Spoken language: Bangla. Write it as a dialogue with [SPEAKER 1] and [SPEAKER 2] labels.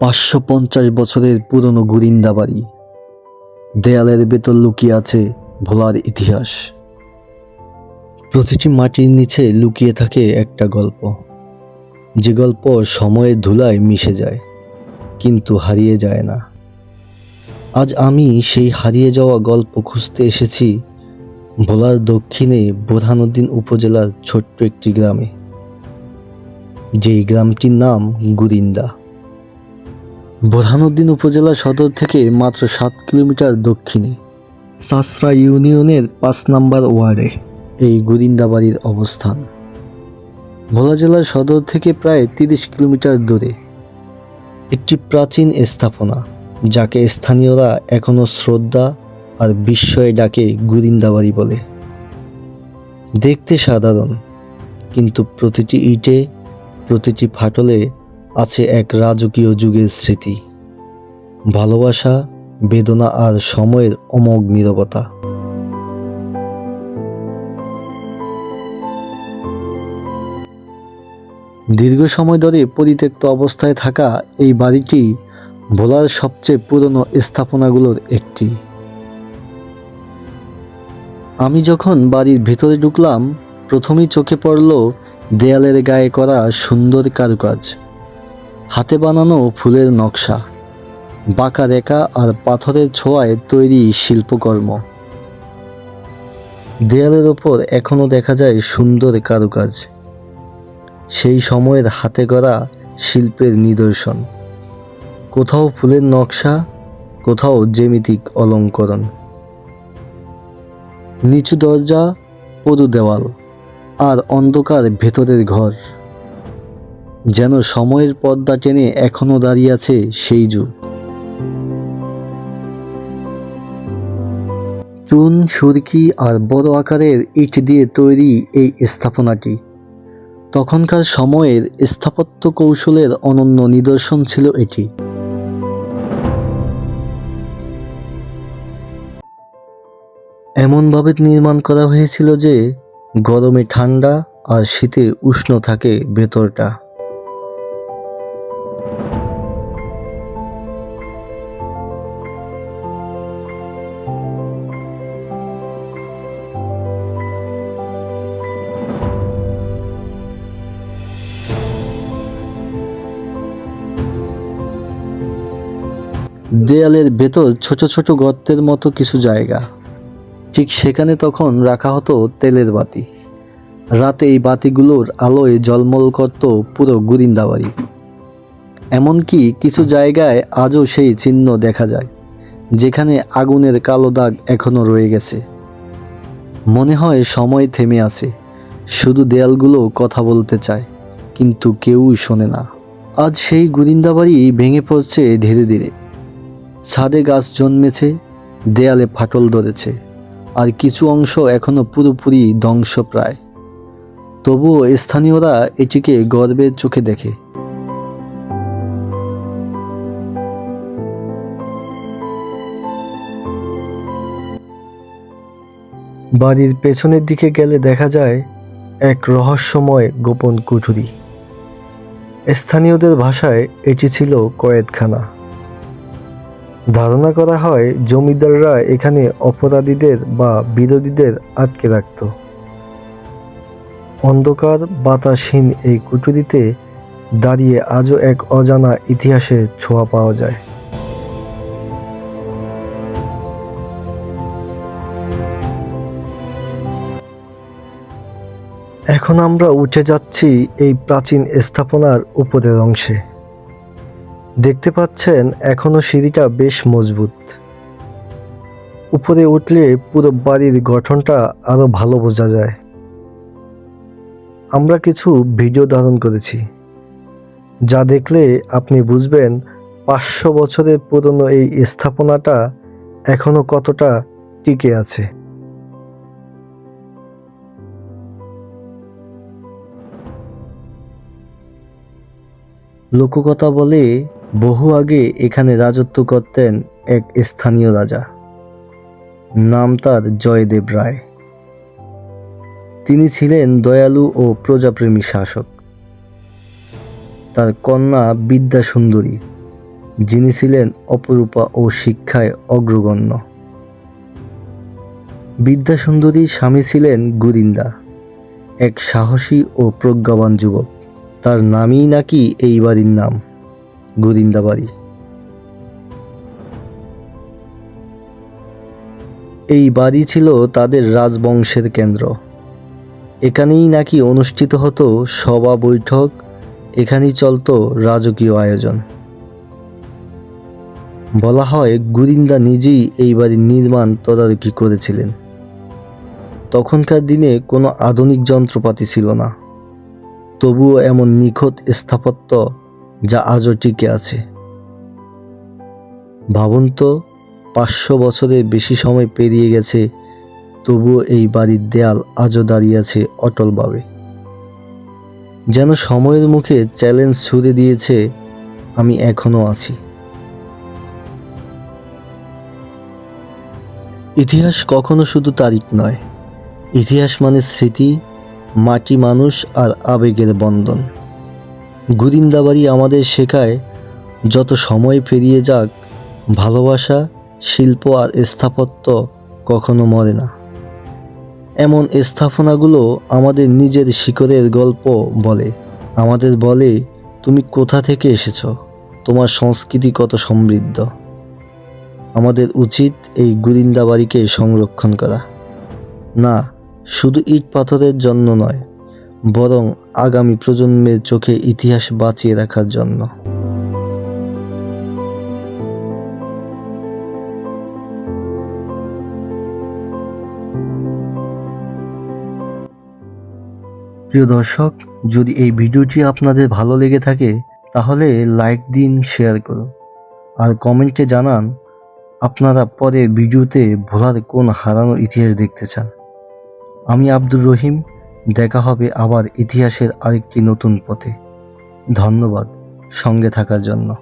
[SPEAKER 1] পাঁচশো পঞ্চাশ বছরের পুরনো গুরিন্দা বাড়ি। দেয়ালের ভেতর লুকিয়ে আছে ভোলার ইতিহাস। প্রতিটি মাটির নিচে লুকিয়ে থাকে একটা গল্প। যে গল্প সময়ের ধুলায় মিশে যায়, কিন্তু হারিয়ে যায় না। আজ আমি সেই হারিয়ে যাওয়া গল্প খুঁজতে এসেছি ভোলার দক্ষিণে বোরহানুদ্দিন উপজেলার ছোট্ট একটি গ্রামে। যেই গ্রামটির নাম গুরিন্দা। বোরহানুদ্দিন উপজেলা সদর থেকে মাত্র সাত কিলোমিটার দক্ষিণে। সাসরা ইউনিয়নের পাঁচ নাম্বার ওয়ার্ডে এই গুরিন্দা বাড়ির অবস্থান। ভোলা জেলার সদর থেকে প্রায় তিরিশ কিলোমিটার দূরে। একটি প্রাচীন স্থাপনা, যাকে স্থানীয়রা এখনও শ্রদ্ধা আর বিস্ময়ে ডাকে গুরিন্দা বাড়ি বলে। দেখতে সাধারণ, কিন্তু প্রতিটি ইটে, প্রতিটি ফাটলে আছে এক রাজকীয় যুগের স্মৃতি। ভালোবাসা, বেদনা আর সময়ের অমোঘ নীরবতা। দীর্ঘ সময় ধরে পরিত্যক্ত অবস্থায় থাকা এই বাড়িটি ভোলার সবচেয়ে পুরনো স্থাপনাগুলোর একটি। আমি যখন বাড়ির ভেতরে ঢুকলাম, প্রথমেই চোখে পড়ল দেয়ালের গায়ে করা সুন্দর কারুকাজ। হাতে বানানো ফুলের নকশা, বাঁকা রেখা আর পাথরের ছোঁয়ায় তৈরি শিল্পকর্ম। দেয়ালের ওপর এখনও দেখা যায় সুন্দর কারুকাজ। সেই সময়ের হাতে গড়া শিল্পের নিদর্শন। কোথাও ফুলের নকশা, কোথাও জ্যামিতিক অলঙ্করণ। নিচু দরজা, পদু দেওয়াল আর অন্ধকার ভেতরের ঘর। যেন সময়ের পর্দা টেনে এখনও দাঁড়িয়ে আছে সেই যুগ। চুন, সুরকি আর বড় আকারের ইট দিয়ে তৈরি এই স্থাপনাটি তখনকার সময়ের স্থাপত্য কৌশলের অনন্য নিদর্শন ছিল এটি। এমনভাবে নির্মাণ করা হয়েছিল যে, গরমে ঠান্ডা আর শীতে উষ্ণ থাকে ভেতরটা। দেয়ালের ভেতর ছোট ছোট গর্তের মতো কিছু জায়গা। ঠিক সেখানে তখন রাখা হতো তেলের বাতি। রাতে এই বাতিগুলোর আলোয় জলমল করত পুরো গুরিন্দাবাড়ি। এমনকি কিছু জায়গায় আজও সেই চিহ্ন দেখা যায়, যেখানে আগুনের কালো দাগ এখনও রয়ে গেছে। মনে হয় সময় থেমে আছে, শুধু দেয়ালগুলো কথা বলতে চায়, কিন্তু কেউই শোনে না। আজ সেই গুরিন্দাবাড়ি ভেঙে পড়ছে ধীরে ধীরে। ছাদে গাছ জন্মেছে, দেয়ালে ফাটল ধরেছে। আর কিছু অংশ এখনও পুরোপুরি ধ্বংসপ্রায়। তবুও স্থানীয়রা এটিকে গর্বের চোখে দেখে। বাড়ির পেছনের দিকে গেলে দেখা যায় এক রহস্যময় গোপন কুঠুরি। স্থানীয়দের ভাষায় এটি ছিল কয়েদখানা। ধারণা করা হয় জমিদাররা এখানে অপরাধীদের বা বিরোধীদের আটকে রাখত। অন্ধকার বাতাসহীন এই কুটুরিতে দাঁড়িয়ে আজও এক অজানা ইতিহাসের ছোঁয়া পাওয়া যায়। এখন আমরা উঠে যাচ্ছি এই প্রাচীন স্থাপনার উপরের অংশে। দেখতে পাচ্ছেন এখনও সিঁড়িটা বেশ মজবুত। উপরে উঠলে পুরো বাড়ির গঠনটা আরও ভালো বোঝা যায়। আমরা কিছু ভিডিও ধারণ করেছি। যা দেখলে আপনি বুঝবেন পাঁচশো বছরের পুরনো এই স্থাপনাটা এখনও কতটা টিকে আছে। লোককথা বলে বহু আগে এখানে রাজত্ব করতেন এক স্থানীয় রাজা। নাম তার জয়দেব রায়। তিনি ছিলেন দয়ালু ও প্রজাপ্রেমী শাসক। তার কন্যা বিদ্যাসুন্দরী, যিনি ছিলেন অপরূপা ও শিক্ষায় অগ্রগণ্য। বিদ্যা সুন্দরীর স্বামী ছিলেন গুরিন্দা, এক সাহসী ও প্রজ্ঞাবান যুবক। তার নামই নাকি এই বাড়ির নাম। গুরিন্দা বাড়ি এই বাড়ি ছিল তাদের রাজবংশের কেন্দ্র। এখানেই নাকি অনুষ্ঠিত হতো সভা বৈঠক, এখানেই চলত রাজকীয় আয়োজন। বলা হয় গুরিন্দা নিজেই এই বাড়ির নির্মাণ তদারকি করেছিলেন। তখনকার দিনে কোনো আধুনিক যন্ত্রপাতি ছিল না। তবুও এমন নিখুঁত স্থাপত্য যা আজও টিকে আছে। ভাবুন তো, পাঁচশো বছরের বেশি সময় পেরিয়ে গেছে, তবুও এই বাড়ির দেয়াল আজও দাঁড়িয়ে আছে অটলভাবে। যেন সময়ের মুখে চ্যালেঞ্জ ছুড়ে দিয়েছে, আমি এখনও আছি। ইতিহাস কখনো শুধু তারিখ নয়। ইতিহাস মানে স্মৃতি, মাটি মানুষ আর আবেগের বন্ধন। গুরিন্দাবাড়ি আমাদের শেখায়, যত সময় পেরিয়ে যাক, ভালোবাসা, শিল্প আর স্থাপত্য কখনো মরে না। এমন স্থাপনাগুলো আমাদের নিজের শিকড়ের গল্প বলে। আমাদের বলে, তুমি কোথা থেকে এসেছ? তোমার সংস্কৃতি কত সমৃদ্ধ? আমাদের উচিত এই গুরিন্দাবাড়িকে সংরক্ষণ করা। না, শুধু ইট পাথরের জন্য নয় বরং আগামী প্রজন্মের চোখে ইতিহাস বাঁচিয়ে রাখার জন্য। প্রিয় দর্শক, যদি এই ভিডিওটি আপনাদের ভালো লেগে থাকে, তাহলে লাইক দিন, শেয়ার করুন। আর কমেন্টে জানান, আপনারা পরে ভিডিওতে ভোলার কোন হারানো ইতিহাস দেখতে চান। আমি আব্দুর রহিম দেখা হবে আবার ইতিহাসের আরেকটি নতুন পথে। ধন্যবাদ সঙ্গে থাকার জন্য।